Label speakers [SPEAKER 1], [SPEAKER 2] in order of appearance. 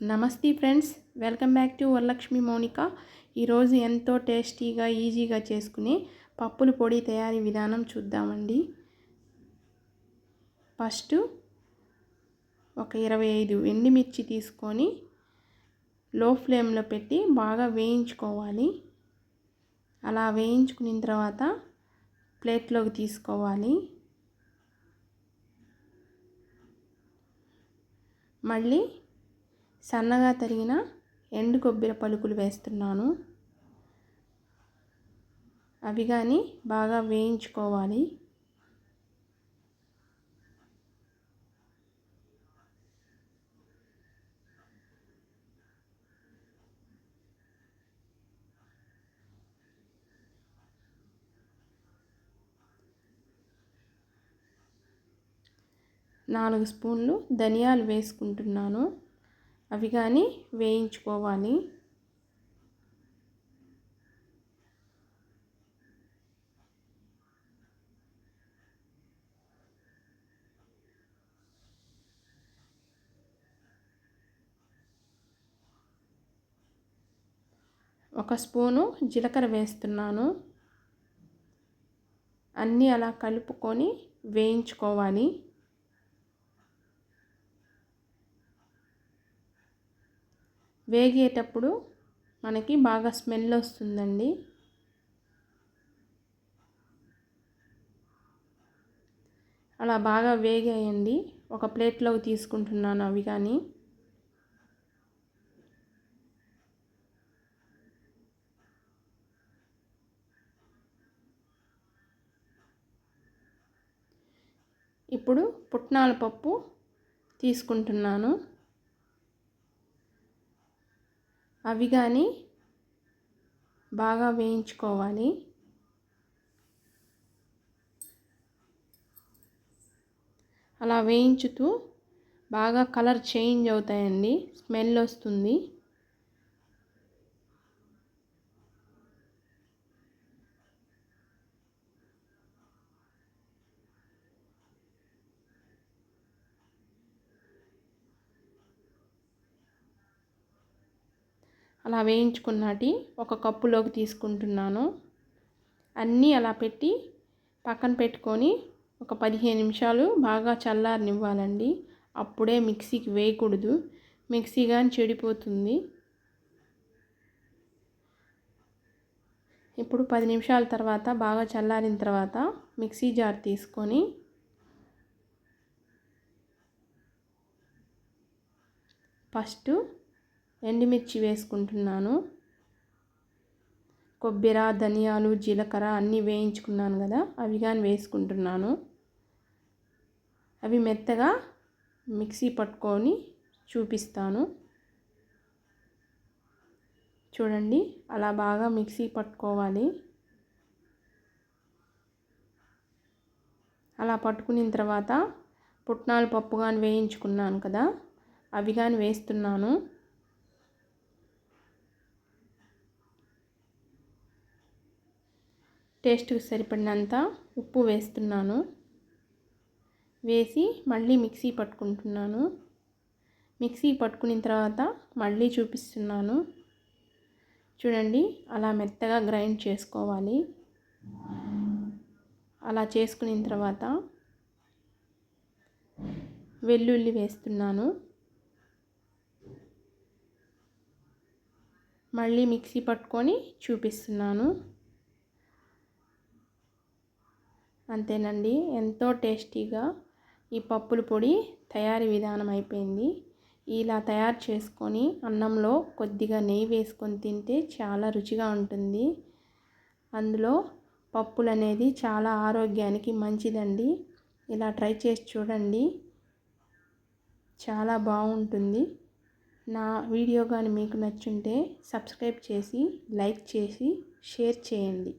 [SPEAKER 1] నమస్తే friends welcome back to Varalakshmi Mounika. ఈరోజు ఎంతో టేస్టీగా ఈజీగా చేసుకునే పప్పుల పొడి తయారీ విధానం చూద్దామండి. ఫస్ట్ ఒక ఇరవై ఐదు ఎండుమిర్చి తీసుకొని లో ఫ్లేమ్లో పెట్టి బాగా వేయించుకోవాలి. అలా వేయించుకున్న తర్వాత ప్లేట్లోకి తీసుకోవాలి. మళ్ళీ సన్నగా తరిగిన ఎండు కొబ్బరి పలుకులు వేస్తున్నాను. అవి కానీ బాగా వేయించుకోవాలి. నాలుగు స్పూన్లు ధనియాలు వేసుకుంటున్నాను. అవి కానీ వేయించుకోవాలి. ఒక స్పూను జీలకర్ర వేస్తున్నాను. అన్నీ అలా కలుపుకొని వేయించుకోవాలి. వేగేటప్పుడు మనకి బాగా స్మెల్ వస్తుందండి. అలా బాగా వేగాయండి. ఒక ప్లేట్లోకి తీసుకుంటున్నాను అవి కానీ. ఇప్పుడు పుట్నాల పప్పు తీసుకుంటున్నాను. అవి కానీ బాగా వేయించుకోవాలి. అలా వేయించుతూ బాగా కలర్ చేంజ్ అవుతాయండి. స్మెల్ వస్తుంది. అలా వేయించుకున్నటి ఒక కప్పులోకి తీసుకుంటున్నాను. అన్నీ అలా పెట్టి పక్కన పెట్టుకొని ఒక పదిహేను నిమిషాలు బాగా చల్లారనివ్వాలండి. అప్పుడే మిక్సీకి వేయకూడదు. మిక్సీ కానీ చెడిపోతుంది. ఇప్పుడు పది నిమిషాల తర్వాత బాగా చల్లారిన తర్వాత మిక్సీ జార్ తీసుకొని ఫస్ట్ ఎండుమిర్చి వేసుకుంటున్నాను. కొబ్బరి ధనియాలు జీలకర్ర అన్నీ వేయించుకున్నాను కదా అవి కానీ వేసుకుంటున్నాను. అవి మెత్తగా మిక్సీ పట్టుకొని చూపిస్తాను. చూడండి అలా బాగా మిక్సీ పట్టుకోవాలి. అలా పట్టుకున్న తర్వాత పుట్నాల పప్పు కానీ వేయించుకున్నాను కదా అవి కానీ వేస్తున్నాను. టేస్ట్కి సరిపడినంత ఉప్పు వేస్తున్నాను. వేసి మళ్ళీ మిక్సీ పట్టుకుంటున్నాను. మిక్సీ పట్టుకున్న తర్వాత మళ్ళీ చూపిస్తున్నాను. చూడండి అలా మెత్తగా గ్రైండ్ చేసుకోవాలి. అలా చేసుకున్న తర్వాత వెల్లుల్లి వేస్తున్నాను. మళ్ళీ మిక్సీ పట్టుకొని చూపిస్తున్నాను. అంతేనండి. ఎంతో టేస్టీగా ఈ పప్పుల పొడి తయారీ విధానం అయిపోయింది. ఇలా తయారు చేసుకొని అన్నంలో కొద్దిగా నెయ్యి వేసుకొని తింటే చాలా రుచిగా ఉంటుంది. అందులో పప్పులు అనేది చాలా ఆరోగ్యానికి మంచిదండి. ఇలా ట్రై చేసి చూడండి. చాలా బాగుంటుంది. నా వీడియో కానీ మీకు నచ్చుంటే సబ్స్క్రైబ్ చేసి లైక్ చేసి షేర్ చేయండి.